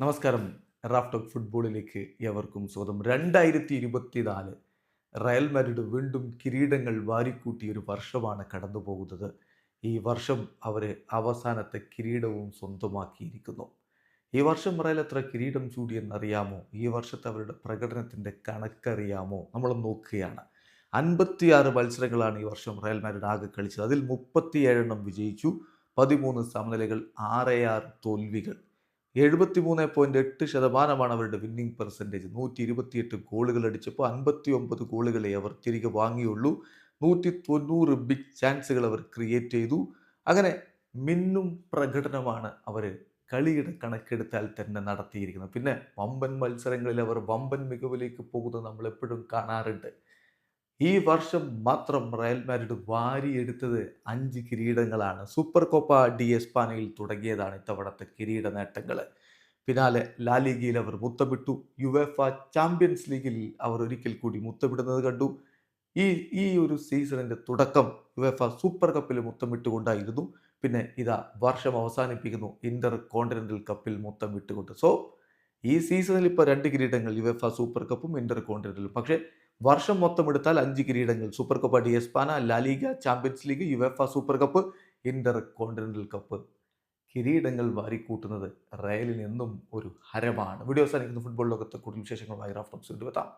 നമസ്കാരം. റാഫ്റ്റോക്ക് ഫുട്ബോളിലേക്ക് എവർക്കും സ്വാഗതം. രണ്ടായിരത്തി ഇരുപത്തിനാല് റയൽ മാഡ്രിഡ് വീണ്ടും കിരീടങ്ങൾ വാരിക്കൂട്ടിയ ഒരു വർഷമാണ് കടന്നു പോകുന്നത്. ഈ വർഷം അവർ അവസാനത്തെ കിരീടവും സ്വന്തമാക്കിയിരിക്കുന്നു. ഈ വർഷം റയൽ എത്ര കിരീടം ചൂടിയെന്നറിയാമോ? ഈ വർഷത്തെ അവരുടെ പ്രകടനത്തിന്റെ കണക്കറിയാമോ? നമ്മൾ നോക്കുകയാണ്. അൻപത്തിയാറ് മത്സരങ്ങളാണ് ഈ വർഷം റയൽ മാഡ്രിഡ് ആകെ കളിച്ചത്. അതിൽ മുപ്പത്തിയേഴെണ്ണം വിജയിച്ചു. പതിമൂന്ന് സമനിലകൾ ആറ് ആറ് തോൽവികൾ. എഴുപത്തി മൂന്ന് പോയിന്റ് എട്ട് ശതമാനമാണ് അവരുടെ വിന്നിംഗ് പെർസെന്റേജ് നൂറ്റി ഇരുപത്തിയെട്ട് ഗോളുകൾ അടിച്ചപ്പോൾ അൻപത്തി ഒമ്പത് ഗോളുകളെ അവർ തിരികെ വാങ്ങിയുള്ളൂ. നൂറ്റി തൊണ്ണൂറ് ബിഗ് ചാൻസുകൾ അവർ ക്രിയേറ്റ് ചെയ്തു. അങ്ങനെ മിന്നും പ്രകടനമാണ് അവർ കളിയുടെ കണക്കെടുത്താൽ തന്നെ നടത്തിയിരിക്കുന്നത്. പിന്നെ വമ്പൻ മത്സരങ്ങളിൽ അവർ വമ്പൻ മികവിലേക്ക് പോകുന്നത് നമ്മൾ എപ്പോഴും കാണാറുണ്ട്. ഈ വർഷം മാത്രം റയൽ മാഡ്രിഡ് വാരിയെടുത്തത് അഞ്ച് കിരീടങ്ങളാണ്. സൂപ്പർ കോപ്പ ഡി എസ്പാനയിൽ തുടങ്ങിയതാണ് ഇത്തവണത്തെ കിരീട നേട്ടങ്ങൾ പിന്നാലെ ലാലിഗയിൽ അവർ മുത്തമിട്ടു. യുവേഫ ചാമ്പ്യൻസ് ലീഗിൽ അവർ ഒരിക്കൽ കൂടി മുത്തമിടുന്നത് കണ്ടു. ഈ ഈ ഒരു സീസണിന്റെ തുടക്കം യുവേഫ സൂപ്പർ കപ്പിൽ മുത്തമിട്ടുകൊണ്ടായിരുന്നു. പിന്നെ ഇതാ വർഷം അവസാനിപ്പിക്കുന്നു. ഇന്റർ കോണ്ടിനെന്റൽ കപ്പിൽ മുത്തമിട്ടുകൊണ്ട്. സോ ഈ സീസണിൽ ഇപ്പോൾ രണ്ട് കിരീടങ്ങൾ യുവേഫ സൂപ്പർ കപ്പും ഇന്റർ കോണ്ടിനെന്റലും പക്ഷേ വർഷം മൊത്തം എടുത്താൽ അഞ്ച് കിരീടങ്ങൾ. Super cup de Espana La Liga champions league UEFA super cup intercontinental cup കിരീടങ്ങൾ വാരിക്കൂട്ടുന്നത് റയലിന് എന്നും ഒരു ഹരമാണ്. വീഡിയോ സാധിക്കുന്ന ഫുട്ബോൾ ലോകത്തെ കൂടുതൽ വിശേഷങ്ങളുമായി റാഫ്റ്റോക്സ് എത്താം.